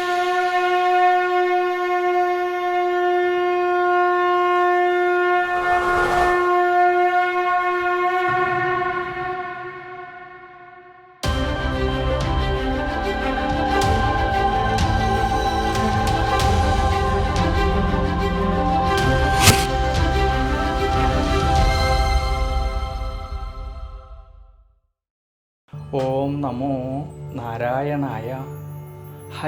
Bye.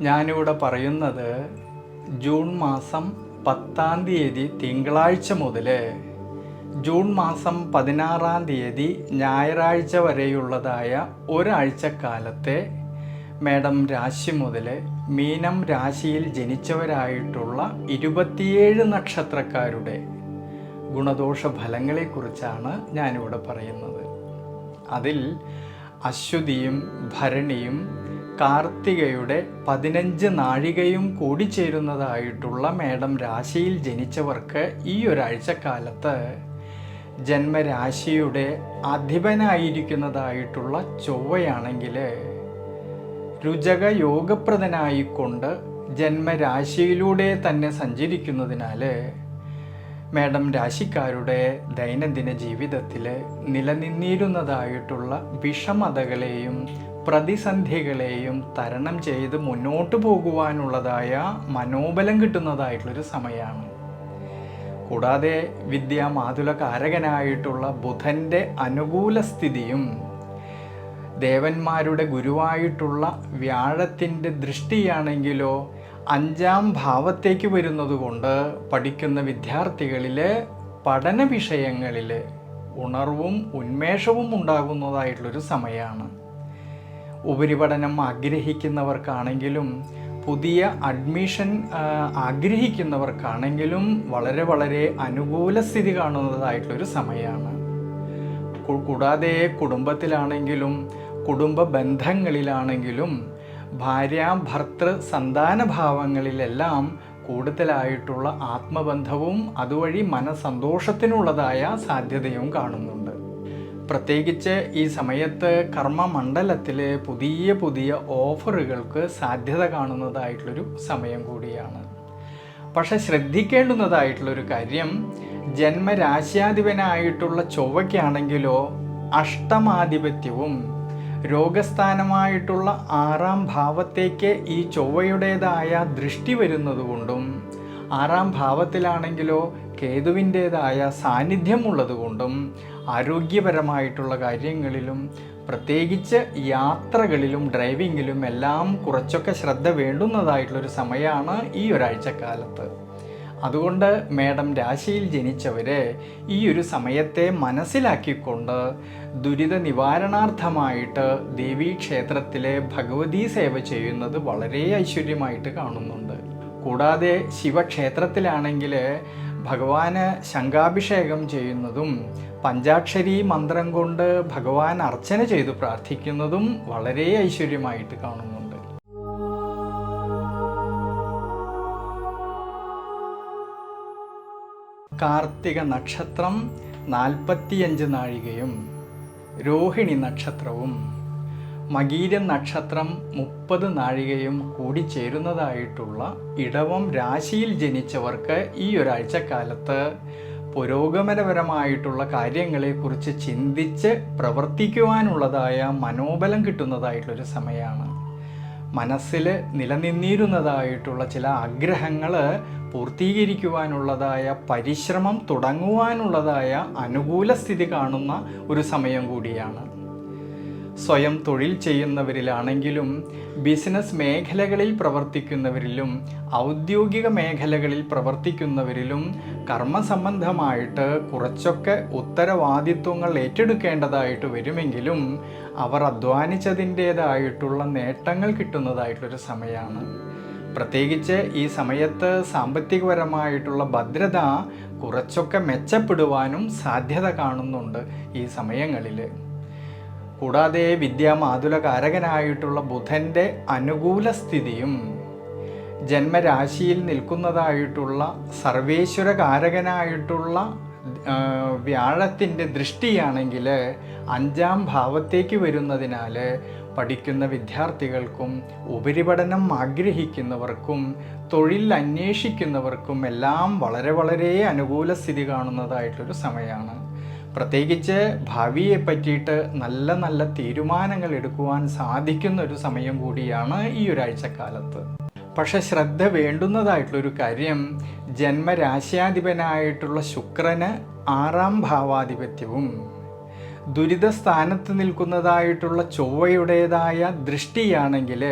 ഞാനിവിടെ പറയുന്നത് June മാസം പത്താം തീയതി തിങ്കളാഴ്ച മുതൽ ജൂൺ മാസം പതിനാറാം തീയതി ഞായറാഴ്ച വരെയുള്ളതായ ഒരാഴ്ചക്കാലത്തെ മേഡം രാശി മുതൽ മീനം രാശിയിൽ ജനിച്ചവരായിട്ടുള്ള ഇരുപത്തിയേഴ് നക്ഷത്രക്കാരുടെ ഗുണദോഷ ഫലങ്ങളെക്കുറിച്ചാണ് ഞാനിവിടെ പറയുന്നത്. അതിൽ അശ്വതിയും ഭരണിയും കാർത്തികയുടെ പതിനഞ്ച് നാഴികയും കൂടി ചേരുന്നതായിട്ടുള്ള മേടം രാശിയിൽ ജനിച്ചവർക്ക് ഈ ഒരാഴ്ചക്കാലത്ത് ജന്മരാശിയുടെ അധിപനായിരിക്കുന്നതായിട്ടുള്ള ചൊവ്വയാണെങ്കിൽ രുചക യോഗപ്രദനായിക്കൊണ്ട് ജന്മരാശിയിലൂടെ തന്നെ സഞ്ചരിക്കുന്നതിനാൽ മേഡം രാശിക്കാരുടെ ദൈനംദിന ജീവിതത്തിൽ നിലനിന്നിരുന്നതായിട്ടുള്ള വിഷമതകളെയും പ്രതിസന്ധികളെയും തരണം ചെയ്ത് മുന്നോട്ട് പോകുവാനുള്ളതായ മനോബലം കിട്ടുന്നതായിട്ടുള്ളൊരു സമയമാണ്. കൂടാതെ വിദ്യാമാതുലകാരകനായിട്ടുള്ള ബുധന്റെ അനുകൂല സ്ഥിതിയും ദേവന്മാരുടെ ഗുരുവായിട്ടുള്ള വ്യാഴത്തിന്റെ ദൃഷ്ടിയാണെങ്കിലോ അഞ്ചാം ഭാവത്തേക്ക് വരുന്നതുകൊണ്ട് പഠിക്കുന്ന വിദ്യാർത്ഥികളിൽ പഠന വിഷയങ്ങളിൽ ഉണർവും ഉന്മേഷവും ഉണ്ടാകുന്നതായിട്ടുള്ളൊരു സമയമാണ്. ഉപരിപഠനം ആഗ്രഹിക്കുന്നവർക്കാണെങ്കിലും പുതിയ അഡ്മിഷൻ ആഗ്രഹിക്കുന്നവർക്കാണെങ്കിലും വളരെ വളരെ അനുകൂല സ്ഥിതി കാണുന്നതായിട്ടുള്ളൊരു സമയമാണ്. കൂടാതെ കുടുംബത്തിലാണെങ്കിലും കുടുംബ ബന്ധങ്ങളിലാണെങ്കിലും ഭാര്യ ഭർത്തൃ സന്താന ഭാവങ്ങളിലെല്ലാം കൂടുതലായിട്ടുള്ള ആത്മബന്ധവും അതുവഴി മനസന്തോഷത്തിനുള്ളതായ സാധ്യതയും കാണുന്നുണ്ട്. പ്രത്യേകിച്ച് ഈ സമയത്ത് കർമ്മ മണ്ഡലത്തിൽ പുതിയ പുതിയ ഓഫറുകൾക്ക് സാധ്യത കാണുന്നതായിട്ടുള്ളൊരു സമയം കൂടിയാണ്. പക്ഷെ ശ്രദ്ധിക്കേണ്ടുന്നതായിട്ടുള്ളൊരു കാര്യം ജന്മരാശ്യാധിപനായിട്ടുള്ള ചൊവ്വയ്ക്കാണെങ്കിലോ അഷ്ടമാധിപത്യവും രോഗസ്ഥാനമായിട്ടുള്ള ആറാം ഭാവത്തേക്ക് ഈ ചൊവ്വയുടേതായ ദൃഷ്ടി വരുന്നതുകൊണ്ടും ആറാം ഭാവത്തിലാണെങ്കിലോ കേതുവിന്റേതായ സാന്നിധ്യം ഉള്ളതുകൊണ്ടും ആരോഗ്യപരമായിട്ടുള്ള കാര്യങ്ങളിലും പ്രത്യേകിച്ച് യാത്രകളിലും ഡ്രൈവിങ്ങിലും എല്ലാം കുറച്ചൊക്കെ ശ്രദ്ധ വേണ്ടുന്നതായിട്ടുള്ളൊരു സമയമാണ് ഈ ഒരാഴ്ചക്കാലത്ത്. അതുകൊണ്ട് മേഡം രാശിയിൽ ജനിച്ചവരെ ഈ ഒരു സമയത്തെ മനസ്സിലാക്കിക്കൊണ്ട് ദുരിത നിവാരണാർത്ഥമായിട്ട് ദേവീക്ഷേത്രത്തിലെ ഭഗവതീ സേവ ചെയ്യുന്നത് വളരെ ഐശ്വര്യമായിട്ട് കാണുന്നുണ്ട്. കൂടാതെ ശിവക്ഷേത്രത്തിലാണെങ്കിൽ ഭഗവാന് ശംഖാഭിഷേകം ചെയ്യുന്നതും പഞ്ചാക്ഷരി മന്ത്രം കൊണ്ട് ഭഗവാൻ അർച്ചന ചെയ്തു പ്രാർത്ഥിക്കുന്നതും വളരെ ഐശ്വര്യമായിട്ട് കാണുന്നുണ്ട്. കാർത്തിക നക്ഷത്രം നാൽപ്പത്തിയഞ്ച് നാഴികയും രോഹിണി നക്ഷത്രവും മകീര നക്ഷത്രം മുപ്പത് നാഴികയും കൂടി ചേരുന്നതായിട്ടുള്ള ഇടവം രാശിയിൽ ജനിച്ചവർക്ക് ഈ ഒരാഴ്ചക്കാലത്ത് പുരോഗമനപരമായിട്ടുള്ള കാര്യങ്ങളെക്കുറിച്ച് ചിന്തിച്ച് പ്രവർത്തിക്കുവാനുള്ളതായ മനോബലം കിട്ടുന്നതായിട്ടുള്ളൊരു സമയമാണ് മനസ്സിൽ നിലനിന്നിരുന്നതായിട്ടുള്ള ചില ആഗ്രഹങ്ങൾ പൂർത്തീകരിക്കുവാനുള്ളതായ പരിശ്രമം തുടങ്ങുവാനുള്ളതായ അനുകൂല സ്ഥിതി കാണുന്ന ഒരു സമയം കൂടിയാണ്. സ്വയം തൊഴിൽ ചെയ്യുന്നവരിലാണെങ്കിലും ബിസിനസ് മേഖലകളിൽ പ്രവർത്തിക്കുന്നവരിലും ഔദ്യോഗിക മേഖലകളിൽ പ്രവർത്തിക്കുന്നവരിലും കർമ്മസംബന്ധമായിട്ട് കുറച്ചൊക്കെ ഉത്തരവാദിത്വങ്ങൾ ഏറ്റെടുക്കേണ്ടതായിട്ട് വരുമെങ്കിലും അവർ അധ്വാനിച്ചതിന്റേതായിട്ടുള്ള നേട്ടങ്ങൾ കിട്ടുന്നതായിട്ടൊരു സമയമാണ്. പ്രത്യേകിച്ച് ഈ സമയത്ത് സാമ്പത്തികപരമായിട്ടുള്ള ഭദ്രത കുറച്ചൊക്കെ മെച്ചപ്പെടുവാനും സാധ്യത കാണുന്നുണ്ട് ഈ സമയങ്ങളിൽ കൂടാതെ വിദ്യാമാതുലകാരകനായിട്ടുള്ള ബുധന്റെ അനുകൂല സ്ഥിതിയും ജന്മരാശിയിൽ നിൽക്കുന്നതായിട്ടുള്ള സർവേശ്വര കാരകനായിട്ടുള്ള വ്യാഴത്തിന്റെ ദൃഷ്ടിയാണെങ്കിൽ അഞ്ചാം ഭാവത്തേക്ക് വരുന്നതിനാൽ പഠിക്കുന്ന വിദ്യാർത്ഥികൾക്കും ഉപരിപഠനം ആഗ്രഹിക്കുന്നവർക്കും തൊഴിൽ അന്വേഷിക്കുന്നവർക്കും എല്ലാം വളരെ വളരെ അനുകൂല സ്ഥിതി കാണുന്നതായിട്ടൊരു സമയമാണ്. പ്രത്യേകിച്ച് ഭാവിയെ പറ്റിയിട്ട് നല്ല നല്ല തീരുമാനങ്ങൾ എടുക്കുവാൻ സാധിക്കുന്ന ഒരു സമയം കൂടിയാണ് ഈ ഒരാഴ്ചക്കാലത്ത് പക്ഷെ ശ്രദ്ധ വേണ്ടുന്നതായിട്ടുള്ളൊരു കാര്യം ജന്മരാശ്യാധിപനായിട്ടുള്ള ശുക്രന് ആറാം ഭാവാധിപത്യവും ദുരിതസ്ഥാനത്ത് നിൽക്കുന്നതായിട്ടുള്ള ചൊവ്വയുടേതായ ദൃഷ്ടിയാണെങ്കിൽ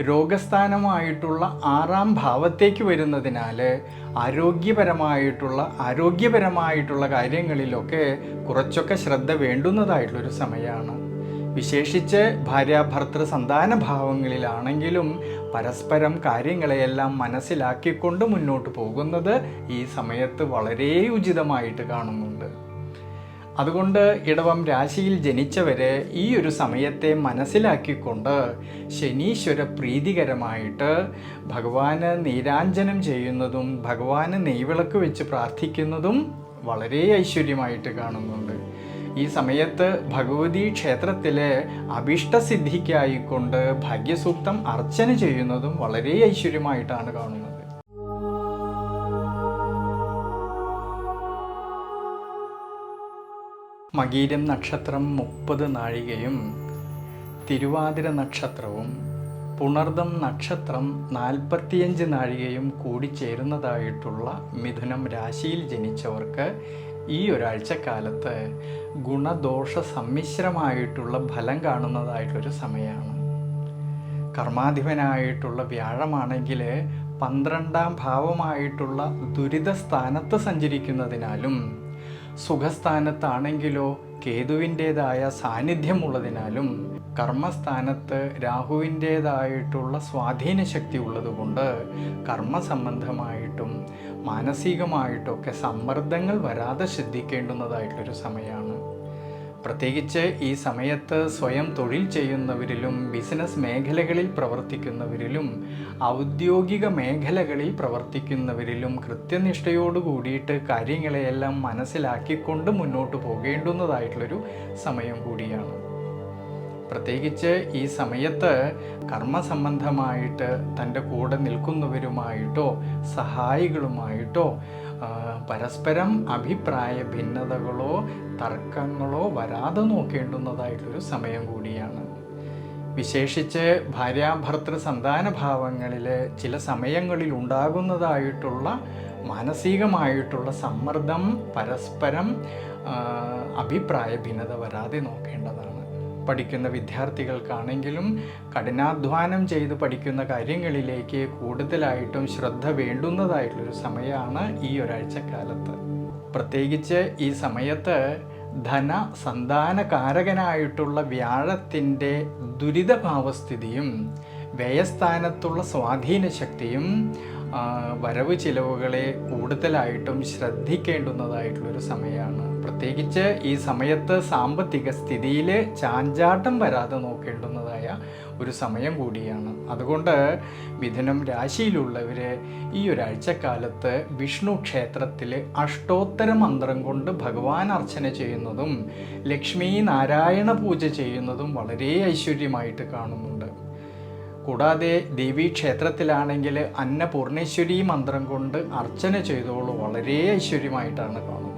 രോഗസ്ഥാനമായിട്ടുള്ള ആറാം ഭാവത്തേക്ക് വരുന്നതിനാൽ ആരോഗ്യപരമായിട്ടുള്ള ആരോഗ്യപരമായിട്ടുള്ള കാര്യങ്ങളിലൊക്കെ കുറച്ചൊക്കെ ശ്രദ്ധ വേണ്ടുന്നതായിട്ടുള്ളൊരു സമയമാണ്. വിശേഷിച്ച് ഭാര്യാഭർത്തൃ സന്താന ഭാവങ്ങളിലാണെങ്കിലും പരസ്പരം കാര്യങ്ങളെയെല്ലാം മനസ്സിലാക്കിക്കൊണ്ട് മുന്നോട്ട് പോകുന്നത് ഈ സമയത്ത് വളരെ ഉചിതമായിട്ട് കാണുന്നുണ്ട്. അതുകൊണ്ട് ഇടവം രാശിയിൽ ജനിച്ചവരെ ഈ ഒരു സമയത്തെ മനസ്സിലാക്കിക്കൊണ്ട് ശനീശ്വര പ്രീതികരമായിട്ട് ഭഗവാന് നീരാഞ്ജനം ചെയ്യുന്നതും ഭഗവാന് നെയ്വിളക്ക് വെച്ച് പ്രാർത്ഥിക്കുന്നതും വളരെ ഐശ്വര്യമായിട്ട് കാണുന്നുണ്ട്. ഈ സമയത്ത് ഭഗവതി ക്ഷേത്രത്തിലെ അഭിഷ്ടസിദ്ധിക്കായിക്കൊണ്ട് ഭാഗ്യസൂക്തം അർച്ചന ചെയ്യുന്നതും വളരെ ഐശ്വര്യമായിട്ടാണ് കാണുന്നത്. മകീരം നക്ഷത്രം മുപ്പത് നാഴികയും തിരുവാതിര നക്ഷത്രവും പുണർദം നക്ഷത്രം നാൽപ്പത്തിയഞ്ച് നാഴികയും കൂടിച്ചേരുന്നതായിട്ടുള്ള മിഥുനം രാശിയിൽ ജനിച്ചവർക്ക് ഈ ഒരാഴ്ചക്കാലത്ത് ഗുണദോഷ സമ്മിശ്രമായിട്ടുള്ള ഫലം കാണുന്നതായിട്ടൊരു സമയമാണ്. കർമാധിപനായിട്ടുള്ള വ്യാഴമാണെങ്കിൽ പന്ത്രണ്ടാം ഭാവമായിട്ടുള്ള ദുരിത സ്ഥാനത്ത് സഞ്ചരിക്കുന്നതിനാലും സുഖസ്ഥാനത്താണെങ്കിലോ കേതുവിന്റേതായ സാന്നിധ്യമുള്ളതിനാലും കർമ്മസ്ഥാനത്ത് രാഹുവിന്റേതായിട്ടുള്ള സ്വാധീന ശക്തി ഉള്ളതുകൊണ്ട് കർമ്മസംബന്ധമായിട്ടും മാനസികമായിട്ടൊക്കെ സമ്മർദ്ദങ്ങൾ വരാതെ ശ്രദ്ധിക്കേണ്ടുന്നതായിട്ടൊരു സമയമാണ്. പ്രത്യേകിച്ച് ഈ സമയത്ത് സ്വയം തൊഴിൽ ചെയ്യുന്നവരിലും ബിസിനസ് മേഖലകളിൽ പ്രവർത്തിക്കുന്നവരിലും ഔദ്യോഗിക മേഖലകളിൽ പ്രവർത്തിക്കുന്നവരിലും കൃത്യനിഷ്ഠയോട് കൂടിയിട്ട് കാര്യങ്ങളെയെല്ലാം മനസ്സിലാക്കിക്കൊണ്ട് മുന്നോട്ട് പോകേണ്ടുന്നതായിട്ടുള്ളൊരു സമയം കൂടിയാണ്. പ്രത്യേകിച്ച് ഈ സമയത്ത് കർമ്മസംബന്ധമായിട്ട് തന്റെ കൂടെ നിൽക്കുന്നവരുമായിട്ടോ സഹായികളുമായിട്ടോ പരസ്പരം അഭിപ്രായ ഭിന്നതകളോ തർക്കങ്ങളോ വരാതെ നോക്കേണ്ടുന്നതായിട്ടൊരു സമയം കൂടിയാണ്. വിശേഷിച്ച് ഭാര്യാഭർത്തൃ സന്താന ഭാവങ്ങളിൽ ചില സമയങ്ങളിൽ ഉണ്ടാകുന്നതായിട്ടുള്ള മാനസികമായിട്ടുള്ള സമ്മർദ്ദം പരസ്പരം അഭിപ്രായ ഭിന്നത വരാതെ നോക്കേണ്ടതാണ്. പഠിക്കുന്ന വിദ്യാർത്ഥികൾക്കാണെങ്കിലും കഠിനാധ്വാനം ചെയ്ത് പഠിക്കുന്ന കാര്യങ്ങളിലേക്ക് കൂടുതലായിട്ടും ശ്രദ്ധ വേണ്ടുന്നതായിട്ടുള്ളൊരു സമയമാണ് ഈ ഒരാഴ്ചക്കാലത്ത്. പ്രത്യേകിച്ച് ഈ സമയത്ത് ധന സന്താനകാരകനായിട്ടുള്ള വ്യാഴത്തിന്റെ ദുരിതഭാവസ്ഥിതിയും വ്യയസ്ഥാനത്തുള്ള സ്വാധീന ശക്തിയും വരവ് ചിലവുകളെ കൂടുതലായിട്ടും ശ്രദ്ധിക്കേണ്ടുന്നതായിട്ടുള്ളൊരു സമയമാണ്. പ്രത്യേകിച്ച് ഈ സമയത്ത് സാമ്പത്തിക സ്ഥിതിയിൽ ചാഞ്ചാട്ടം വരാതെ നോക്കേണ്ടുന്നതായ ഒരു സമയം കൂടിയാണ്. അതുകൊണ്ട് മിഥുനം രാശിയിലുള്ളവർ ഈ ഒരാഴ്ചക്കാലത്ത് വിഷ്ണു ക്ഷേത്രത്തിൽ അഷ്ടോത്തര മന്ത്രം കൊണ്ട് ഭഗവാൻ അർച്ചന ചെയ്യുന്നതും ലക്ഷ്മി നാരായണ പൂജ ചെയ്യുന്നതും വളരെ ഐശ്വര്യമായിട്ട് കാണുന്നുണ്ട്. കൂടാതെ ദേവീ ക്ഷേത്രത്തിലാണെങ്കിൽ അന്നപൂർണേശ്വരി മന്ത്രം കൊണ്ട് അർച്ചന ചെയ്തോളൂ. വളരെ ഐശ്വര്യമായിട്ടാണ് കാണുന്നത്.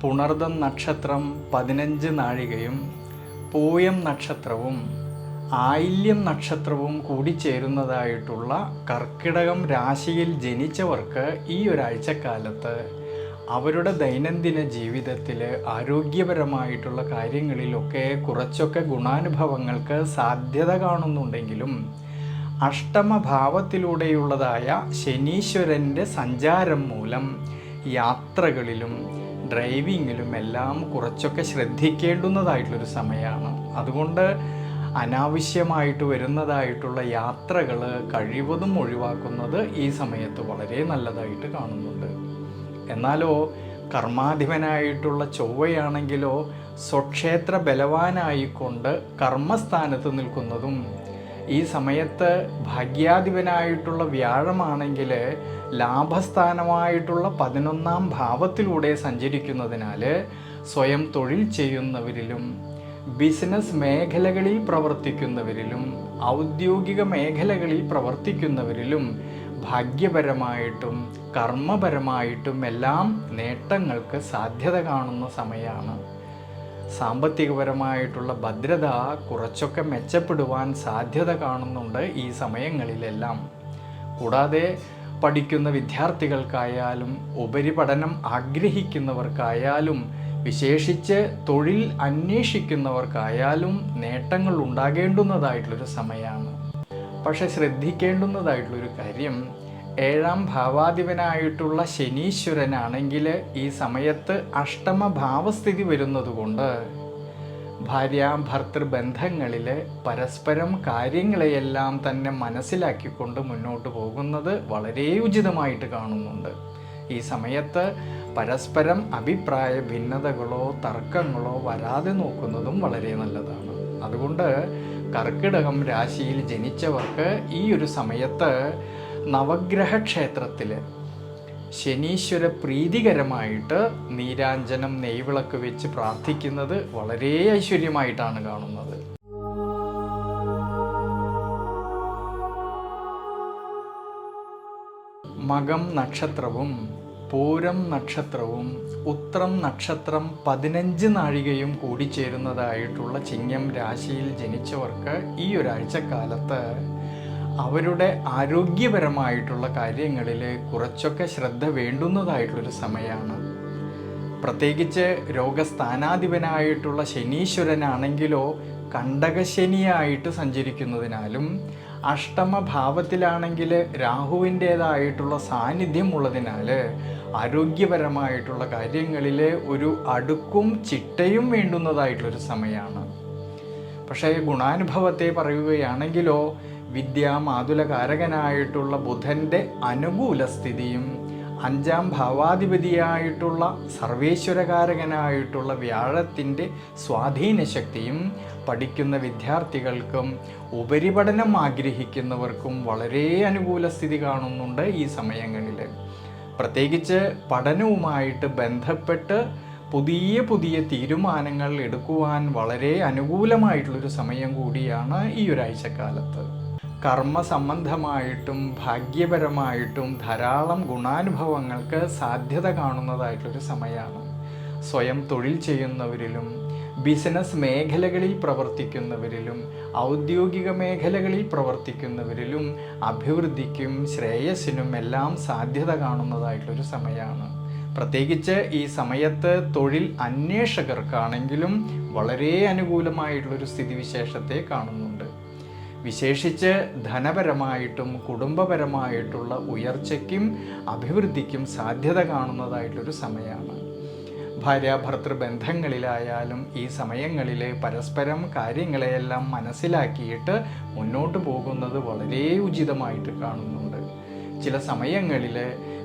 പുണർദം നക്ഷത്രം പതിനഞ്ച് നാഴികയും പൂയം നക്ഷത്രവും ആയില്യം നക്ഷത്രവും കൂടി കൂടിച്ചേരുന്നതായിട്ടുള്ള കർക്കിടകം രാശിയിൽ ജനിച്ചവർക്ക് ഈ ഒരാഴ്ചക്കാലത്ത് അവരുടെ ദൈനംദിന ജീവിതത്തിൽ ആരോഗ്യപരമായിട്ടുള്ള കാര്യങ്ങളിലൊക്കെ കുറച്ചൊക്കെ ഗുണാനുഭവങ്ങൾക്ക് സാധ്യത കാണുന്നുണ്ടെങ്കിലും അഷ്ടമഭാവത്തിലൂടെയുള്ളതായ ശനീശ്വരന്റെ സഞ്ചാരം മൂലം യാത്രകളിലും ഡ്രൈവിങ്ങിലും എല്ലാം കുറച്ചൊക്കെ ശ്രദ്ധിക്കേണ്ടുന്നതായിട്ടുള്ളൊരു സമയമാണ്. അതുകൊണ്ട് അനാവശ്യമായിട്ട് വരുന്നതായിട്ടുള്ള യാത്രകൾ കഴിവതും ഒഴിവാക്കുന്നത് ഈ സമയത്ത് വളരെ നല്ലതായിട്ട് കാണുന്നുണ്ട്. എന്നാലോ കർമാധിപനായിട്ടുള്ള ചൊവ്വയാണെങ്കിലോ സ്വക്ഷേത്ര ബലവാനായിക്കൊണ്ട് കർമ്മസ്ഥാനത്ത് നിൽക്കുന്നതും ഈ സമയത്ത് ഭാഗ്യാധിപനായിട്ടുള്ള വ്യാഴമാണെങ്കിൽ ലാഭസ്ഥാനമായിട്ടുള്ള പതിനൊന്നാം ഭാവത്തിലൂടെ സഞ്ചരിക്കുന്നതിനാൽ സ്വയം തൊഴിൽ ചെയ്യുന്നവരിലും ബിസിനസ് മേഖലകളിൽ പ്രവർത്തിക്കുന്നവരിലും ഔദ്യോഗിക മേഖലകളിൽ പ്രവർത്തിക്കുന്നവരിലും ഭാഗ്യപരമായിട്ടും കർമ്മപരമായിട്ടും എല്ലാം നേട്ടങ്ങൾക്ക് സാധ്യത കാണുന്ന സമയമാണ് സാമ്പത്തികപരമായിട്ടുള്ള ഭദ്രത കുറച്ചൊക്കെ മെച്ചപ്പെടുവാൻ സാധ്യത കാണുന്നുണ്ട് ഈ സമയങ്ങളിലെല്ലാം. കൂടാതെ പഠിക്കുന്ന വിദ്യാർത്ഥികൾക്കായാലും ഉപരിപഠനം ആഗ്രഹിക്കുന്നവർക്കായാലും വിശേഷിച്ച് തൊഴിൽ അന്വേഷിക്കുന്നവർക്കായാലും നേട്ടങ്ങൾ ഉണ്ടാകേണ്ടുന്നതായിട്ടുള്ളൊരു സമയമാണ്. പക്ഷെ ശ്രദ്ധിക്കേണ്ടുന്നതായിട്ടുള്ളൊരു കാര്യം ഏഴാം ഭാവാധിപനായിട്ടുള്ള ശനീശ്വരനാണെങ്കിൽ ഈ സമയത്ത് അഷ്ടമ ഭാവസ്ഥിതി വരുന്നതുകൊണ്ട് ഭാര്യ ഭർത്തൃ ബന്ധങ്ങളിൽ പരസ്പരം കാര്യങ്ങളെയെല്ലാം തന്നെ മനസ്സിലാക്കിക്കൊണ്ട് മുന്നോട്ട് പോകുന്നത് വളരെ ഉചിതമായിട്ട് കാണുന്നുണ്ട്. ഈ സമയത്ത് പരസ്പരം അഭിപ്രായ ഭിന്നതകളോ തർക്കങ്ങളോ വരാതെ നോക്കുന്നതും വളരെ നല്ലതാണ്. അതുകൊണ്ട് കർക്കിടകം രാശിയിൽ ജനിച്ചവർക്ക് ഈ ഒരു സമയത്ത് നവഗ്രഹ ക്ഷേത്രത്തിൽ ശനീശ്വര പ്രീതികരമായിട്ട് നീരാഞ്ജനം നെയ്വിളക്ക് വെച്ച് പ്രാർത്ഥിക്കുന്നത് വളരെ ഐശ്വര്യമായിട്ടാണ് കാണുന്നത്. മകം നക്ഷത്രവും പൂരം നക്ഷത്രവും ഉത്രം നക്ഷത്രം പതിനഞ്ച് നാഴികയും കൂടിച്ചേരുന്നതായിട്ടുള്ള ചിങ്ങം രാശിയിൽ ജനിച്ചവർക്ക് ഈ ഒരാഴ്ചക്കാലത്ത് അവരുടെ ആരോഗ്യപരമായിട്ടുള്ള കാര്യങ്ങളിൽ കുറച്ചൊക്കെ ശ്രദ്ധ വേണ്ടുന്നതായിട്ടുള്ളൊരു സമയമാണ്. പ്രത്യേകിച്ച് രോഗസ്ഥാനാധിപനായിട്ടുള്ള ശനീശ്വരനാണെങ്കിലോ കണ്ടകശനിയായിട്ട് സഞ്ചരിക്കുന്നതിനാലും അഷ്ടമഭാവത്തിലാണെങ്കിൽ രാഹുവിന്റേതായിട്ടുള്ള സാന്നിധ്യം ഉള്ളതിനാൽ ആരോഗ്യപരമായിട്ടുള്ള കാര്യങ്ങളിൽ ഒരു അടുക്കും ചിട്ടയും വേണ്ടുന്നതായിട്ടുള്ളൊരു സമയമാണ്. പക്ഷേ ഗുണാനുഭവത്തെ പറയുകയാണെങ്കിലോ വിദ്യാമാതുലകാരകനായിട്ടുള്ള ബുധന്റെ അനുകൂല സ്ഥിതിയും അഞ്ചാം ഭാവാധിപതിയായിട്ടുള്ള സർവേശ്വരകാരകനായിട്ടുള്ള വ്യാഴത്തിന്റെ സ്വാധീനശക്തിയും പഠിക്കുന്ന വിദ്യാർത്ഥികൾക്കും ഉപരിപഠനം ആഗ്രഹിക്കുന്നവർക്കും വളരെ അനുകൂല സ്ഥിതി കാണുന്നുണ്ട് ഈ സമയങ്ങളിൽ പ്രത്യേകിച്ച് പഠനവുമായിട്ട് ബന്ധപ്പെട്ട് പുതിയ പുതിയ തീരുമാനങ്ങൾ എടുക്കുവാൻ വളരെ അനുകൂലമായിട്ടുള്ളൊരു സമയം കൂടിയാണ് ഈ ഒരാഴ്ചക്കാലത്ത്. കർമ്മ സംബന്ധമായിട്ടും ഭാഗ്യപരമായിട്ടും ധാരാളം ഗുണാനുഭവങ്ങൾക്ക് സാധ്യത കാണുന്നതായിട്ടൊരു സമയമാണ്. സ്വയം തൊഴിൽ ചെയ്യുന്നവരിലും ബിസിനസ് മേഖലകളിൽ പ്രവർത്തിക്കുന്നവരിലും ഔദ്യോഗിക മേഖലകളിൽ പ്രവർത്തിക്കുന്നവരിലും അഭിവൃദ്ധിക്കും ശ്രേയസ്സിനും എല്ലാം സാധ്യത കാണുന്നതായിട്ടൊരു സമയമാണ്. പ്രത്യേകിച്ച് ഈ സമയത്ത് തൊഴിൽ അന്വേഷകർക്കാണെങ്കിലും വളരെ അനുകൂലമായിട്ടുള്ളൊരു സ്ഥിതിവിശേഷത്തെ കാണുന്നുണ്ട്. വിശേഷിച്ച് ധനപരമായിട്ടും കുടുംബപരമായിട്ടുള്ള ഉയർച്ചയ്ക്കും അഭിവൃദ്ധിക്കും സാധ്യത കാണുന്നതായിട്ടൊരു സമയമാണ്. ഭാര്യ ഭർത്തൃ ബന്ധങ്ങളിലായാലും ഈ സമയങ്ങളിൽ പരസ്പരം കാര്യങ്ങളെയെല്ലാം മനസ്സിലാക്കിയിട്ട് മുന്നോട്ട് പോകുന്നത് വളരെ ഉചിതമായിട്ട് കാണുന്നുണ്ട്. ചില സമയങ്ങളിൽ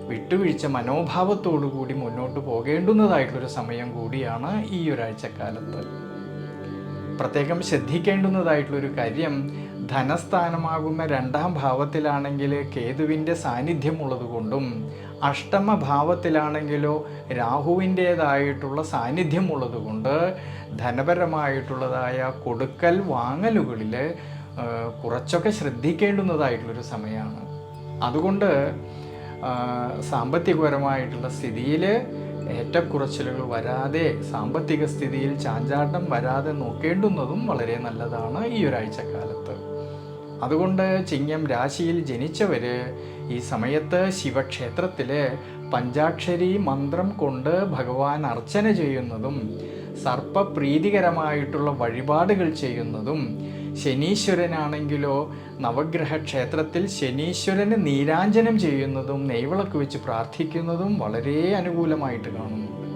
വിട്ടുവീഴ്ച മനോഭാവത്തോടു കൂടി മുന്നോട്ട് പോകേണ്ടുന്നതായിട്ടൊരു സമയം കൂടിയാണ് ഈ ഒരാഴ്ചക്കാലത്ത്. പ്രത്യേകം ശ്രദ്ധിക്കേണ്ടുന്നതായിട്ടുള്ളൊരു കാര്യം ധനസ്ഥാനമാകുന്ന രണ്ടാം ഭാവത്തിലാണെങ്കിൽ കേതുവിന്റെ സാന്നിധ്യമുള്ളതുകൊണ്ടും അഷ്ടമ ഭാവത്തിലാണെങ്കിലോ രാഹുവിന്റേതായിട്ടുള്ള സാന്നിധ്യമുള്ളതുകൊണ്ട് ധനപരമായിട്ടുള്ളതായ കൊടുക്കൽ വാങ്ങലുകളിൽ കുറച്ചൊക്കെ ശ്രദ്ധിക്കേണ്ടുന്നതായിട്ടുള്ളൊരു സമയമാണ്. അതുകൊണ്ട് സാമ്പത്തികപരമായിട്ടുള്ള സ്ഥിതിയിൽ ഏറ്റക്കുറച്ചിലുകൾ വരാതെ സാമ്പത്തിക സ്ഥിതിയിൽ ചാഞ്ചാട്ടം വരാതെ നോക്കേണ്ടുന്നതും വളരെ നല്ലതാണ് ഈ ഒരാഴ്ചക്കാലത്ത്. അതുകൊണ്ട് ചിങ്ങം രാശിയിൽ ജനിച്ചവർ ഈ സമയത്ത് ശിവക്ഷേത്രത്തിൽ പഞ്ചാക്ഷരി മന്ത്രം കൊണ്ട് ഭഗവാൻ അർച്ചന ചെയ്യുന്നതും സർപ്പപ്രീതികരമായിട്ടുള്ള വഴിപാടുകൾ ചെയ്യുന്നതും ശനീശ്വരനാണെങ്കിലോ നവഗ്രഹ ക്ഷേത്രത്തിൽ ശനീശ്വരന് നീരാഞ്ജനം ചെയ്യുന്നതും നെയ്വിളക്ക് വെച്ച് പ്രാർത്ഥിക്കുന്നതും വളരെ അനുകൂലമായിട്ട് കാണുന്നുണ്ട്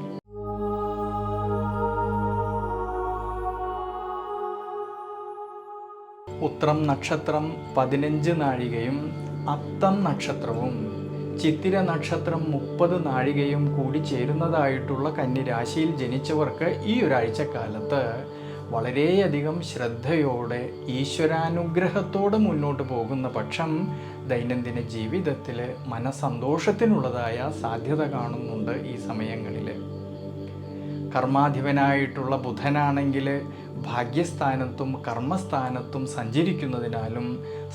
ഉത്രം നക്ഷത്രം പതിനഞ്ച് നാഴികയും അത്തം നക്ഷത്രവും. ചിത്തിര നക്ഷത്രം മുപ്പത് നാഴികയും കൂടി ചേരുന്നതായിട്ടുള്ള കന്നിരാശിയിൽ ജനിച്ചവർക്ക് ഈ ഒരാഴ്ചക്കാലത്ത് വളരെയധികം ശ്രദ്ധയോടെ ഈശ്വരാനുഗ്രഹത്തോടെ മുന്നോട്ട് പോകുന്ന പക്ഷം ദൈനംദിന ജീവിതത്തിൽ മനസന്തോഷത്തിനുള്ളതായ സാധ്യത കാണുന്നുണ്ട് ഈ സമയങ്ങളിൽ. കർമാധിപനായിട്ടുള്ള ബുധനാണെങ്കിൽ ഭാഗ്യസ്ഥാനത്തും കർമ്മസ്ഥാനത്തും സഞ്ചരിക്കുന്നതിനാലും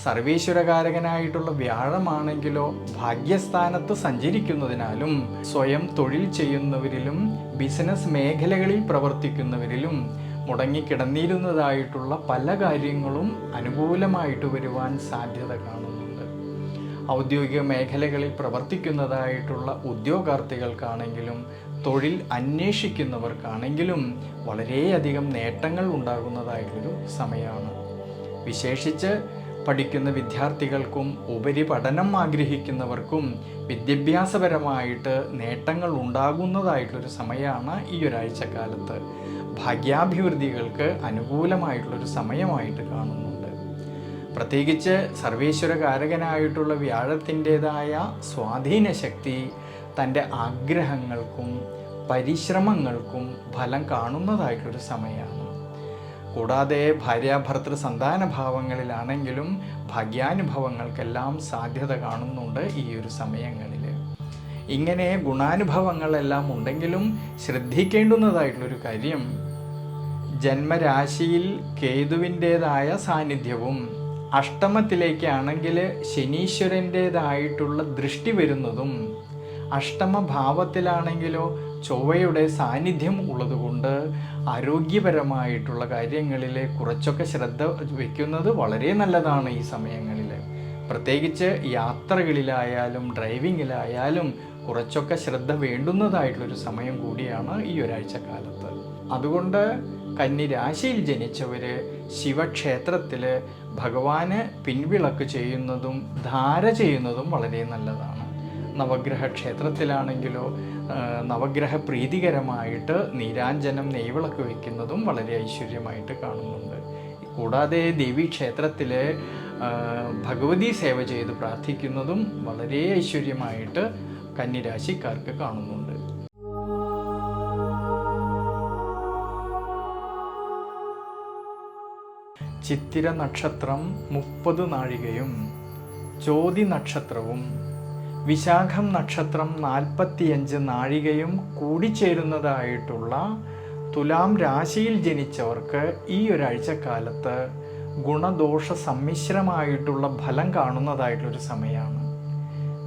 സർവേശ്വരകാരകനായിട്ടുള്ള വ്യാഴമാണെങ്കിലോ ഭാഗ്യസ്ഥാനത്ത് സഞ്ചരിക്കുന്നതിനാലും സ്വയം തൊഴിൽ ചെയ്യുന്നവരിലും ബിസിനസ് മേഖലകളിൽ പ്രവർത്തിക്കുന്നവരിലും മുടങ്ങിക്കിടന്നിരുന്നതായിട്ടുള്ള പല കാര്യങ്ങളും അനുകൂലമായിട്ട് വരുവാൻ സാധ്യത കാണുന്നുണ്ട്. ഔദ്യോഗിക മേഖലകളിൽ പ്രവർത്തിക്കുന്നതായിട്ടുള്ള ഉദ്യോഗാർത്ഥികൾക്കാണെങ്കിലും തൊഴിൽ അന്വേഷിക്കുന്നവർക്കാണെങ്കിലും വളരെയധികം നേട്ടങ്ങൾ ഉണ്ടാകുന്നതായൊരു സമയമാണ്. വിശേഷിച്ച് പഠിക്കുന്ന വിദ്യാർത്ഥികൾക്കും ഉപരിപഠനം ആഗ്രഹിക്കുന്നവർക്കും വിദ്യാഭ്യാസപരമായിട്ട് നേട്ടങ്ങൾ ഉണ്ടാകുന്നതായിട്ടുള്ളൊരു സമയമാണ് ഈ ഒരാഴ്ചക്കാലത്ത്. ഭാഗ്യാഭിവൃദ്ധികൾക്ക് അനുകൂലമായിട്ടുള്ളൊരു സമയമായിട്ട് കാണുന്നുണ്ട്. പ്രത്യേകിച്ച് സർവേശ്വര കാരകനായിട്ടുള്ള വ്യാഴത്തിന്റെതായ സ്വാധീന ശക്തി തന്റെ ആഗ്രഹങ്ങൾക്കും പരിശ്രമങ്ങൾക്കും ഫലം കാണുന്നതായിട്ടൊരു സമയമാണ്. കൂടാതെ ഭാര്യാഭർത്തൃ സന്താന ഭാവങ്ങളിലാണെങ്കിലും ഭാഗ്യാനുഭവങ്ങൾക്കെല്ലാം സാധ്യത കാണുന്നുണ്ട് ഈ ഒരു സമയങ്ങളിൽ ഇങ്ങനെ ഗുണാനുഭവങ്ങളെല്ലാം ഉണ്ടെങ്കിലും ശ്രദ്ധിക്കേണ്ടുന്നതായിട്ടുള്ളൊരു കാര്യം ജന്മരാശിയിൽ കേതുവിന്റേതായ സാന്നിധ്യവും അഷ്ടമത്തിലേക്കാണെങ്കിൽ ശനീശ്വരന്റേതായിട്ടുള്ള ദൃഷ്ടി വരുന്നതും അഷ്ടമഭാവത്തിലാണെങ്കിലോ ചൊവ്വയുടെ സാന്നിധ്യം ഉള്ളതുകൊണ്ട് ആരോഗ്യപരമായിട്ടുള്ള കാര്യങ്ങളിൽ കുറച്ചൊക്കെ ശ്രദ്ധ വയ്ക്കുന്നത് വളരെ നല്ലതാണ് ഈ സമയങ്ങളിൽ പ്രത്യേകിച്ച് യാത്രകളിലായാലും ഡ്രൈവിങ്ങിലായാലും കുറച്ചൊക്കെ ശ്രദ്ധ വേണ്ടുന്നതായിട്ടുള്ളൊരു സമയം കൂടിയാണ് ഈ ഒരാഴ്ച കാലത്ത് അതുകൊണ്ട് കന്നി രാശിയിൽ ജനിച്ചവർ ശിവക്ഷേത്രത്തിൽ ഭഗവാന് പിൻവിളക്ക് ചെയ്യുന്നതും ധാര ചെയ്യുന്നതും വളരെ നല്ലതാണ്. നവഗ്രഹ ക്ഷേത്രത്തിലാണെങ്കിലോ നവഗ്രഹ പ്രീതികരമായിട്ട് നീരാഞ്ജനം നെയ്വിളക്ക് വയ്ക്കുന്നതും വളരെ ഐശ്വര്യമായിട്ട് കാണുന്നുണ്ട്. കൂടാതെ ദേവീ ക്ഷേത്രത്തിൽ ഭഗവതി സേവ ചെയ്ത് പ്രാർത്ഥിക്കുന്നതും വളരെ ഐശ്വര്യമായിട്ട് കന്നിരാശിക്കാർക്ക് കാണുന്നുണ്ട്. ചിത്തിര നക്ഷത്രം മുപ്പത് നാഴികയും ചോതി നക്ഷത്രവും വിശാഖം നക്ഷത്രം നാൽപ്പത്തിയഞ്ച് നാഴികയും കൂടിച്ചേരുന്നതായിട്ടുള്ള തുലാം രാശിയിൽ ജനിച്ചവർക്ക് ഈ ഒരാഴ്ചക്കാലത്ത് ഗുണദോഷ സമ്മിശ്രമായിട്ടുള്ള ഫലം കാണുന്നതായിട്ടുള്ളൊരു സമയമാണ്.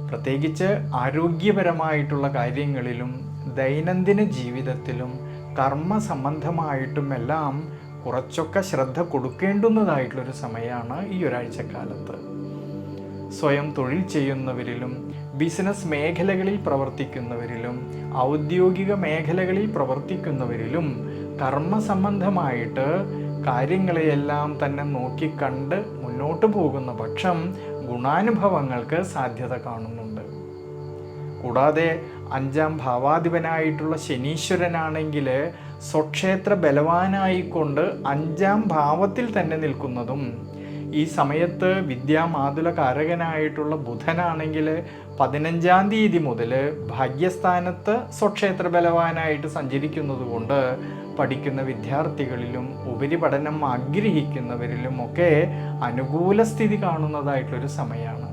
പ്രത്യേകിച്ച് ആരോഗ്യപരമായിട്ടുള്ള കാര്യങ്ങളിലും ദൈനംദിന ജീവിതത്തിലും കർമ്മ സംബന്ധമായിട്ടുമെല്ലാം കുറച്ചൊക്കെ ശ്രദ്ധ കൊടുക്കേണ്ടുന്നതായിട്ടുള്ളൊരു സമയമാണ് ഈ ഒരാഴ്ചക്കാലത്ത്. സ്വയം തൊഴിൽ ചെയ്യുന്നവരിലും ബിസിനസ് മേഖലകളിൽ പ്രവർത്തിക്കുന്നവരിലും ഔദ്യോഗിക മേഖലകളിൽ പ്രവർത്തിക്കുന്നവരിലും കർമ്മ സംബന്ധമായിട്ട് കാര്യങ്ങളെയെല്ലാം തന്നെ നോക്കിക്കണ്ട് മുന്നോട്ട് പോകുന്ന പക്ഷം ഗുണാനുഭവങ്ങൾക്ക് സാധ്യത കാണുന്നുണ്ട്. കൂടാതെ അഞ്ചാം ഭാവാധിപനായിട്ടുള്ള ശനീശ്വരനാണെങ്കിൽ സ്വക്ഷേത്ര ബലവാനായിക്കൊണ്ട് അഞ്ചാം ഭാവത്തിൽ തന്നെ നിൽക്കുന്നതും ഈ സമയത്ത് വിദ്യാമാതുല കാരകനായിട്ടുള്ള ബുധനാണെങ്കിൽ പതിനഞ്ചാം തീയതി മുതൽ ഭാഗ്യസ്ഥാനത്ത് സ്വക്ഷേത്ര ബലവാനായിട്ട് സഞ്ചരിക്കുന്നത് കൊണ്ട് പഠിക്കുന്ന വിദ്യാർത്ഥികളിലും ഉപരിപഠനം ആഗ്രഹിക്കുന്നവരിലും ഒക്കെ അനുകൂല സ്ഥിതി കാണുന്നതായിട്ടൊരു സമയമാണ്.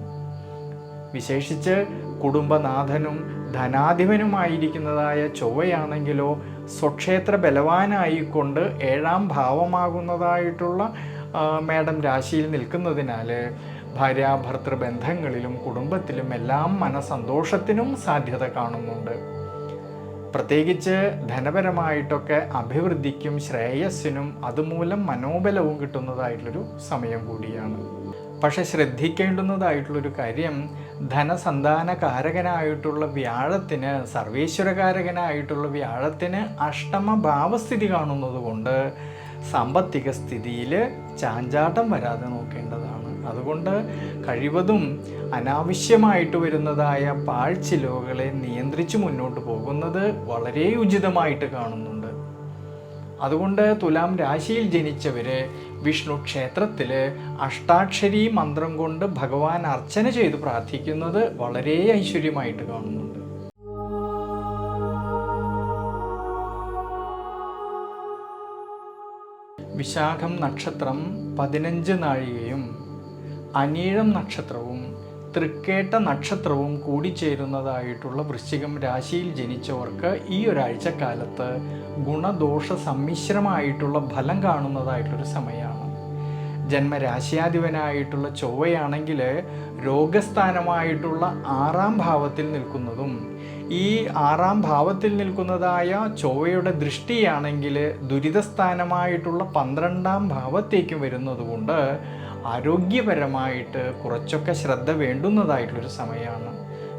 വിശേഷിച്ച് കുടുംബനാഥനും ധനാധിപനുമായിരിക്കുന്നതായ ചൊവ്വയാണെങ്കിലോ സ്വക്ഷേത്ര ബലവാനായിക്കൊണ്ട് ഏഴാം ഭാവമാകുന്നതായിട്ടുള്ള മേഡം രാശിയിൽ നിൽക്കുന്നതിനാൽ ഭാര്യാഭർത്തൃ ബന്ധങ്ങളിലും കുടുംബത്തിലും എല്ലാം മനസന്തോഷത്തിനും സാധ്യത കാണുന്നുണ്ട്. പ്രത്യേകിച്ച് ധനപരമായിട്ടൊക്കെ അഭിവൃദ്ധിക്കും ശ്രേയസ്സിനും അതുമൂലം മനോബലവും കിട്ടുന്നതായിട്ടുള്ളൊരു സമയം കൂടിയാണ്. പക്ഷെ ശ്രദ്ധിക്കേണ്ടുന്നതായിട്ടുള്ളൊരു കാര്യം ധനസന്താനകാരകനായിട്ടുള്ള വ്യാഴത്തിന് സർവേശ്വരകാരകനായിട്ടുള്ള വ്യാഴത്തിന് അഷ്ടമ ഭാവസ്ഥിതി കാണുന്നത് കൊണ്ട് സാമ്പത്തിക സ്ഥിതിയിൽ ചാഞ്ചാട്ടം വരാതെ നോക്കേണ്ടതാണ്. അതുകൊണ്ട് കഴിവതും അനാവശ്യമായിട്ട് വരുന്നതായ പാഴ്ചിലവുകളെ നിയന്ത്രിച്ച് മുന്നോട്ട് പോകുന്നത് വളരെ ഉചിതമായിട്ട് കാണുന്നുണ്ട്. അതുകൊണ്ട് തുലാം രാശിയിൽ ജനിച്ചവര് വിഷ്ണു ക്ഷേത്രത്തിൽ അഷ്ടാക്ഷരി മന്ത്രം കൊണ്ട് ഭഗവാൻ അർച്ചന ചെയ്ത് പ്രാർത്ഥിക്കുന്നത് വളരെ ഐശ്വര്യമായിട്ട് കാണുന്നുണ്ട്. വിശാഖം നക്ഷത്രം പതിനഞ്ച് നാഴികയും അനീഴം നക്ഷത്രവും തൃക്കേട്ട നക്ഷത്രവും കൂടിച്ചേരുന്നതായിട്ടുള്ള വൃശ്ചികം രാശിയിൽ ജനിച്ചവർക്ക് ഈ ഒരാഴ്ച കാലത്ത് ഗുണദോഷ സമ്മിശ്രമായിട്ടുള്ള ഫലം കാണുന്നതായിട്ടൊരു സമയമാണ്. ജന്മരാശിയാധിപനായിട്ടുള്ള ചൊവ്വയാണെങ്കിൽ രോഗസ്ഥാനമായിട്ടുള്ള ആറാം ഭാവത്തിൽ നിൽക്കുന്നതും ഈ ആറാം ഭാവത്തിൽ നിൽക്കുന്നതായ ചൊവ്വയുടെ ദൃഷ്ടിയാണെങ്കിൽ ദുരിതസ്ഥാനമായിട്ടുള്ള പന്ത്രണ്ടാം ഭാവത്തേക്കും വരുന്നതുകൊണ്ട് ആരോഗ്യപരമായിട്ട് കുറച്ചൊക്കെ ശ്രദ്ധ വേണ്ടുന്നതായിട്ടുള്ളൊരു സമയമാണ്.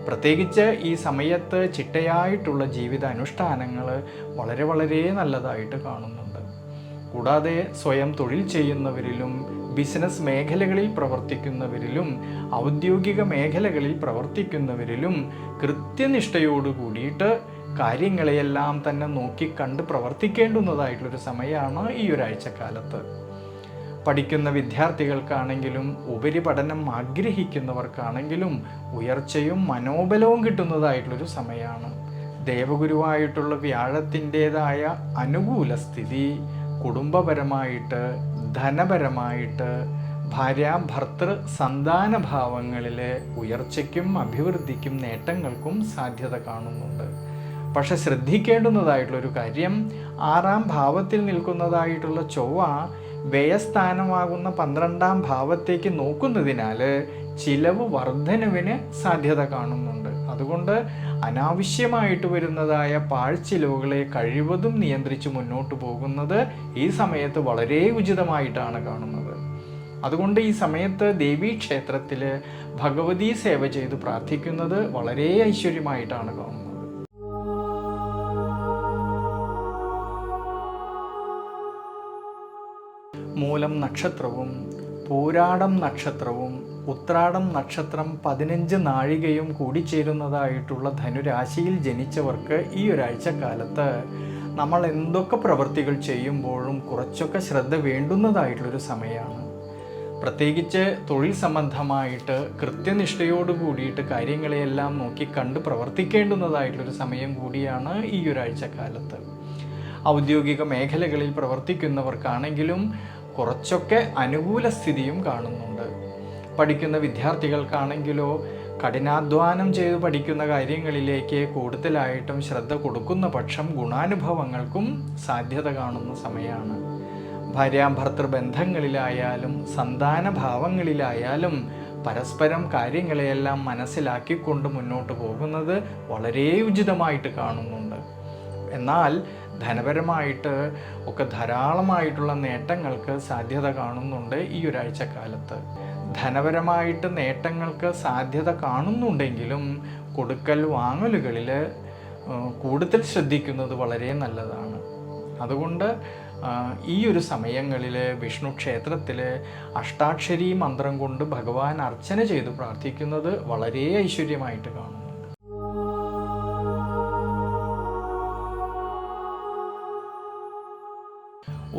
പ്രത്യേകിച്ച് ഈ സമയത്ത് ചിട്ടയായിട്ടുള്ള ജീവിത അനുഷ്ഠാനങ്ങൾ വളരെ വളരെ നല്ലതായിട്ട് കാണുന്നുണ്ട്. കൂടാതെ സ്വയം തൊഴിൽ ചെയ്യുന്നവരിലും ബിസിനസ് മേഖലകളിൽ പ്രവർത്തിക്കുന്നവരിലും ഔദ്യോഗിക മേഖലകളിൽ പ്രവർത്തിക്കുന്നവരിലും കൃത്യനിഷ്ഠയോട് കൂടിയിട്ട് കാര്യങ്ങളെയെല്ലാം തന്നെ നോക്കി കണ്ട് പ്രവർത്തിക്കേണ്ടുന്നതായിട്ടുള്ളൊരു സമയമാണ് ഈ ഒരാഴ്ചക്കാലത്ത് പഠിക്കുന്ന വിദ്യാർത്ഥികൾക്കാണെങ്കിലും ഉപരിപഠനം ആഗ്രഹിക്കുന്നവർക്കാണെങ്കിലും ഉയർച്ചയും മനോബലവും കിട്ടുന്നതായിട്ടുള്ളൊരു സമയമാണ് ദേവഗുരുവായിട്ടുള്ള വ്യാഴത്തിന്റെതായ അനുകൂല സ്ഥിതി കുടുംബപരമായിട്ട് ധനപരമായിട്ട് ഭാര്യ ഭർത്തൃ സന്താന ഭാവങ്ങളിലെ ഉയർച്ചയ്ക്കും അഭിവൃദ്ധിക്കും നേട്ടങ്ങൾക്കും സാധ്യത കാണുന്നുണ്ട്. പക്ഷെ ശ്രദ്ധിക്കേണ്ടുന്നതായിട്ടുള്ളൊരു കാര്യം ആറാം ഭാവത്തിൽ നിൽക്കുന്നതായിട്ടുള്ള ചൊവ്വ വ്യയസ്ഥാനമാകുന്ന പന്ത്രണ്ടാം ഭാവത്തേക്ക് നോക്കുന്നതിനാൽ ചിലവ് വർധനവിന് സാധ്യത കാണുന്നുണ്ട്. അതുകൊണ്ട് അനാവശ്യമായിട്ട് വരുന്നതായ പാഴ്ചിലവുകളെ കഴിവതും നിയന്ത്രിച്ച് മുന്നോട്ട് പോകുന്നത് ഈ സമയത്ത് വളരെ ഉചിതമായിട്ടാണ് കാണുന്നത്. അതുകൊണ്ട് ഈ സമയത്ത് ദേവീക്ഷേത്രത്തിൽ ഭഗവതി സേവ ചെയ്ത് പ്രാർത്ഥിക്കുന്നത് വളരെ ഐശ്വര്യമായിട്ടാണ് കാണുന്നത്. മൂലം നക്ഷത്രവും പൂരാടം നക്ഷത്രവും ഉത്രാടം നക്ഷത്രം പതിനഞ്ച് നാഴികയും കൂടിച്ചേരുന്നതായിട്ടുള്ള ധനുരാശിയിൽ ജനിച്ചവർക്ക് ഈ ഒരാഴ്ച കാലത്ത് നമ്മൾ എന്തൊക്കെ പ്രവൃത്തികൾ ചെയ്യുമ്പോഴും കുറച്ചൊക്കെ ശ്രദ്ധ വേണ്ടുന്നതായിട്ടുള്ളൊരു സമയമാണ്. പ്രത്യേകിച്ച് തൊഴിൽ സംബന്ധമായിട്ട് കൃത്യനിഷ്ഠയോട് കൂടിയിട്ട് കാര്യങ്ങളെയെല്ലാം നോക്കി കണ്ട് പ്രവർത്തിക്കേണ്ടുന്നതായിട്ടുള്ളൊരു സമയം കൂടിയാണ് ഈ ഒരാഴ്ച കാലത്ത് ഔദ്യോഗിക മേഖലകളിൽ പ്രവർത്തിക്കുന്നവർക്കാണെങ്കിലും കുറച്ചൊക്കെ അനുകൂല സ്ഥിതിയും കാണുന്നുണ്ട്. പഠിക്കുന്ന വിദ്യാർത്ഥികൾക്കാണെങ്കിലോ കഠിനാധ്വാനം ചെയ്ത് പഠിക്കുന്ന കാര്യങ്ങളിലേക്ക് കൂടുതലായിട്ടും ശ്രദ്ധ കൊടുക്കുന്ന പക്ഷം ഗുണാനുഭവങ്ങൾക്കും സാധ്യത കാണുന്ന സമയമാണ് ഭാര്യാഭർത്തൃ ബന്ധങ്ങളിലായാലും സന്താന ഭാവങ്ങളിലായാലും പരസ്പരം കാര്യങ്ങളെയെല്ലാം മനസ്സിലാക്കിക്കൊണ്ട് മുന്നോട്ട് പോകുന്നത് വളരെ ഉചിതമായിട്ട് കാണുന്നുണ്ട്. എന്നാൽ ധനപരമായിട്ട് ഒക്കെ ധാരാളമായിട്ടുള്ള നേട്ടങ്ങൾക്ക് സാധ്യത കാണുന്നുണ്ട് ഈ ഒരാഴ്ചക്കാലത്ത്. ധനപരമായിട്ട് നേട്ടങ്ങൾക്ക് സാധ്യത കാണുന്നുണ്ടെങ്കിലും കൊടുക്കൽ വാങ്ങലുകളിൽ കൂടുതൽ ശ്രദ്ധിക്കുന്നത് വളരെ നല്ലതാണ്. അതുകൊണ്ട് ഈ ഒരു സമയങ്ങളിൽ വിഷ്ണു ക്ഷേത്രത്തിൽ അഷ്ടാക്ഷരി മന്ത്രം കൊണ്ട് ഭഗവാൻ അർച്ചന ചെയ്ത് പ്രാർത്ഥിക്കുന്നത് വളരെ ഐശ്വര്യമായിട്ട് കാണുന്നു.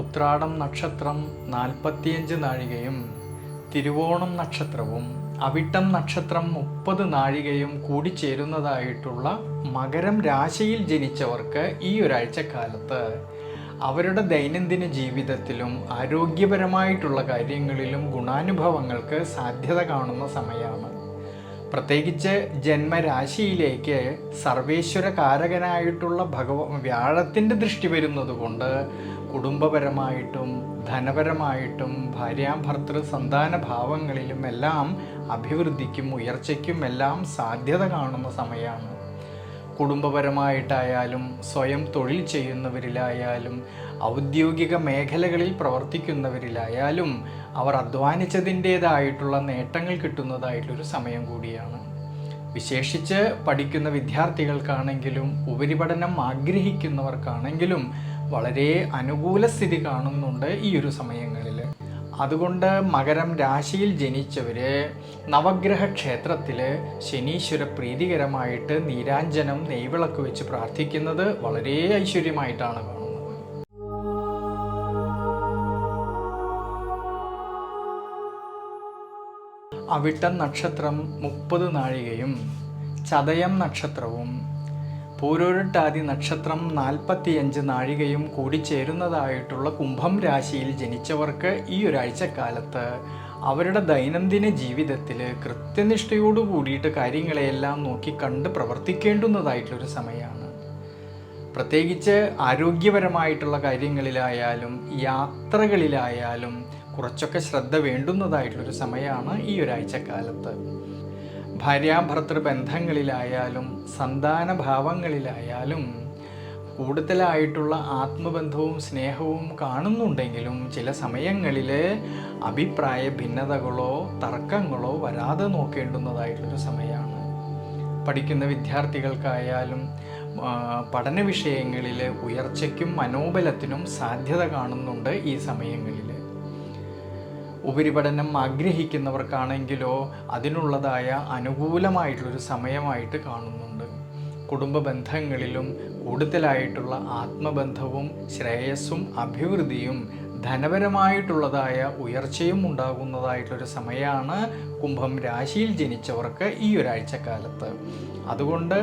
ഉത്രാടം നക്ഷത്രം നാൽപ്പത്തിയഞ്ച് നാഴികയും തിരുവോണം നക്ഷത്രവും അവിട്ടം നക്ഷത്രം മുപ്പത് നാഴികയും കൂടിച്ചേരുന്നതായിട്ടുള്ള മകരം രാശിയിൽ ജനിച്ചവർക്ക് ഈ ഒരാഴ്ചക്കാലത്ത് അവരുടെ ദൈനംദിന ജീവിതത്തിലും ആരോഗ്യപരമായിട്ടുള്ള കാര്യങ്ങളിലും ഗുണാനുഭവങ്ങൾക്ക് സാധ്യത കാണുന്ന സമയമാണ്. പ്രത്യേകിച്ച് ജന്മരാശിയിലേക്ക് സർവേശ്വര കാരകനായിട്ടുള്ള ഭഗവ വ്യാഴത്തിന്റെ ദൃഷ്ടി വരുന്നത് കൊണ്ട് കുടുംബപരമായിട്ടും ധനപരമായിട്ടും ഭാര്യാഭർത്തൃ സന്താന ഭാവങ്ങളിലും എല്ലാം അഭിവൃദ്ധിക്കും ഉയർച്ചയ്ക്കും എല്ലാം സാധ്യത കാണുന്ന സമയമാണ് കുടുംബപരമായിട്ടായാലും സ്വയം തൊഴിൽ ചെയ്യുന്നവരിലായാലും ഔദ്യോഗിക മേഖലകളിൽ പ്രവർത്തിക്കുന്നവരിലായാലും അവർ അധ്വാനിച്ചതിന്റേതായിട്ടുള്ള നേട്ടങ്ങൾ കിട്ടുന്നതായിട്ടൊരു സമയം കൂടിയാണ്. വിശേഷിച്ച് പഠിക്കുന്ന വിദ്യാർത്ഥികൾക്കാണെങ്കിലും ഉപരിപഠനം ആഗ്രഹിക്കുന്നവർക്കാണെങ്കിലും വളരെ അനുകൂല സ്ഥിതി കാണുന്നുണ്ട് ഈ ഒരു സമയങ്ങളിൽ. അതുകൊണ്ട് മകരം രാശിയിൽ ജനിച്ചവർ നവഗ്രഹ ക്ഷേത്രത്തിൽ ശനീശ്വര പ്രീതികരമായിട്ട് നീരാഞ്ജനം നെയ്വിളക്ക് വെച്ച് പ്രാർത്ഥിക്കുന്നത് വളരെ ഐശ്വര്യമായിട്ടാണ് കാണുന്നത്. അവിട്ടം നക്ഷത്രം മുപ്പത് നാഴികയും ചതയം നക്ഷത്രവും പൂരോരുട്ടാതി നക്ഷത്രം നാൽപ്പത്തിയഞ്ച് നാഴികയും കൂടിച്ചേരുന്നതായിട്ടുള്ള കുംഭം രാശിയിൽ ജനിച്ചവർക്ക് ഈ ഒരാഴ്ചക്കാലത്ത് അവരുടെ ദൈനംദിന ജീവിതത്തിൽ കൃത്യനിഷ്ഠയോടു കൂടിയിട്ട് കാര്യങ്ങളെയെല്ലാം നോക്കി കണ്ട് പ്രവർത്തിക്കേണ്ടുന്നതായിട്ടുള്ളൊരു സമയമാണ് പ്രത്യേകിച്ച് ആരോഗ്യപരമായിട്ടുള്ള കാര്യങ്ങളിലായാലും യാത്രകളിലായാലും കുറച്ചൊക്കെ ശ്രദ്ധ വേണ്ടുന്നതായിട്ടുള്ളൊരു സമയമാണ് ഈ ഒരാഴ്ചക്കാലത്ത്. ഭാര്യാഭർത്തൃ ബന്ധങ്ങളിലായാലും സന്താന ഭാവങ്ങളിലായാലും കൂടുതലായിട്ടുള്ള ആത്മബന്ധവും സ്നേഹവും കാണുന്നുണ്ടെങ്കിലും ചില സമയങ്ങളിൽ അഭിപ്രായ ഭിന്നതകളോ തർക്കങ്ങളോ വരാതെ നോക്കേണ്ടുന്നതായിട്ടൊരു സമയമാണ് പഠിക്കുന്ന വിദ്യാർത്ഥികൾക്കായാലും പഠന വിഷയങ്ങളിൽ ഉയർച്ചയ്ക്കും മനോബലത്തിനും സാധ്യത കാണുന്നുണ്ട് ഈ സമയങ്ങളിൽ ഉപരിപഠനം ആഗ്രഹിക്കുന്നവർക്കാണെങ്കിലോ അതിനുള്ളതായ അനുകൂലമായിട്ടുള്ളൊരു സമയമായിട്ട് കാണുന്നുണ്ട്. കുടുംബ ബന്ധങ്ങളിലും കൂടുതലായിട്ടുള്ള ആത്മബന്ധവും ശ്രേയസ്സും അഭിവൃദ്ധിയും ധനപരമായിട്ടുള്ളതായ ഉയർച്ചയും ഉണ്ടാകുന്നതായിട്ടൊരു സമയമാണ് കുംഭം രാശിയിൽ ജനിച്ചവർക്ക് ഈ ഒരാഴ്ചക്കാലത്ത്. അതുകൊണ്ട്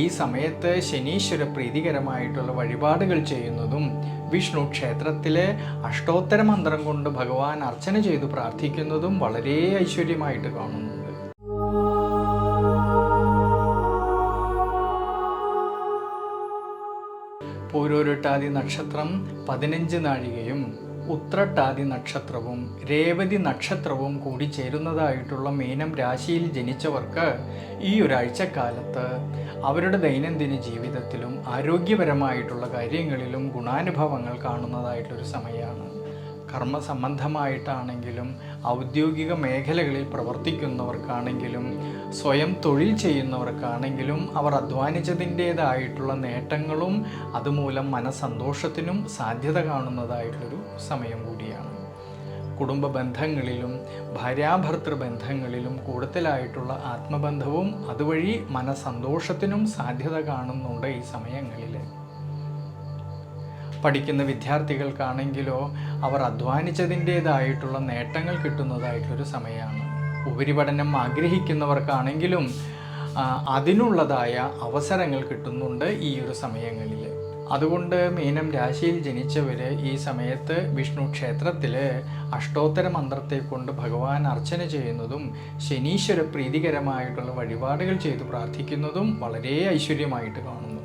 ഈ സമയത്ത് ശനീശ്വര പ്രീതികരമായിട്ടുള്ള വഴിപാടുകൾ ചെയ്യുന്നതും വിഷ്ണു ക്ഷേത്രത്തിലെ അഷ്ടോത്തര മന്ത്രം കൊണ്ട് ഭഗവാൻ അർച്ചന ചെയ്തു പ്രാർത്ഥിക്കുന്നതും വളരെ ഐശ്വര്യമായിട്ട് കാണുന്നുണ്ട് പൂരോരുട്ടാതി നക്ഷത്രം പതിനഞ്ച് നാഴികയും ഉത്രട്ടാതി നക്ഷത്രവും രേവതി നക്ഷത്രവും കൂടി ചേരുന്നതായിട്ടുള്ള മീനം രാശിയിൽ ജനിച്ചവർക്ക് ഈ ഒരാഴ്ചക്കാലത്ത് അവരുടെ ദൈനംദിന ജീവിതത്തിലും ആരോഗ്യപരമായിട്ടുള്ള കാര്യങ്ങളിലും ഗുണാനുഭവങ്ങൾ കാണുന്നതായിട്ടൊരു സമയമാണ്. കർമ്മ സംബന്ധമായിട്ടാണെങ്കിലും ഔദ്യോഗിക മേഖലകളിൽ പ്രവർത്തിക്കുന്നവർക്കാണെങ്കിലും സ്വയം തൊഴിൽ ചെയ്യുന്നവർക്കാണെങ്കിലും അവർ അധ്വാനിച്ചതിന്റേതായിട്ടുള്ള നേട്ടങ്ങളും അതുമൂലം മനസ്സന്തോഷത്തിനും സാധ്യത കാണുന്നതായിട്ടൊരു സമയം കൂടിയാണ്. കുടുംബ ബന്ധങ്ങളിലും ഭാര്യാഭർത്തൃ ബന്ധങ്ങളിലും കൂടുതലായിട്ടുള്ള ആത്മബന്ധവും അതുവഴി മനസ്സന്തോഷത്തിനും സാധ്യത കാണുന്നുണ്ട് ഈ സമയങ്ങളിൽ പഠിക്കുന്ന വിദ്യാർത്ഥികൾക്കാണെങ്കിലോ അവർ അധ്വാനിച്ചതിന്റേതായിട്ടുള്ള നേട്ടങ്ങൾ കിട്ടുന്നതായിട്ടൊരു സമയമാണ്. ഉപരിപഠനം ആഗ്രഹിക്കുന്നവർക്കാണെങ്കിലും അതിനുള്ളതായ അവസരങ്ങൾ കിട്ടുന്നുണ്ട് ഈ ഒരു സമയങ്ങളിൽ. അതുകൊണ്ട് മീനം രാശിയിൽ ജനിച്ചവർ ഈ സമയത്ത് വിഷ്ണു ക്ഷേത്രത്തിൽ അഷ്ടോത്തര മന്ത്രത്തെ കൊണ്ട് ഭഗവാൻ അർച്ചന ചെയ്യുന്നതും ശനീശ്വര പ്രീതികരമായിട്ടുള്ള വഴിപാടുകൾ ചെയ്ത് പ്രാർത്ഥിക്കുന്നതും വളരെ ഐശ്വര്യമായിട്ട് കാണുന്നു.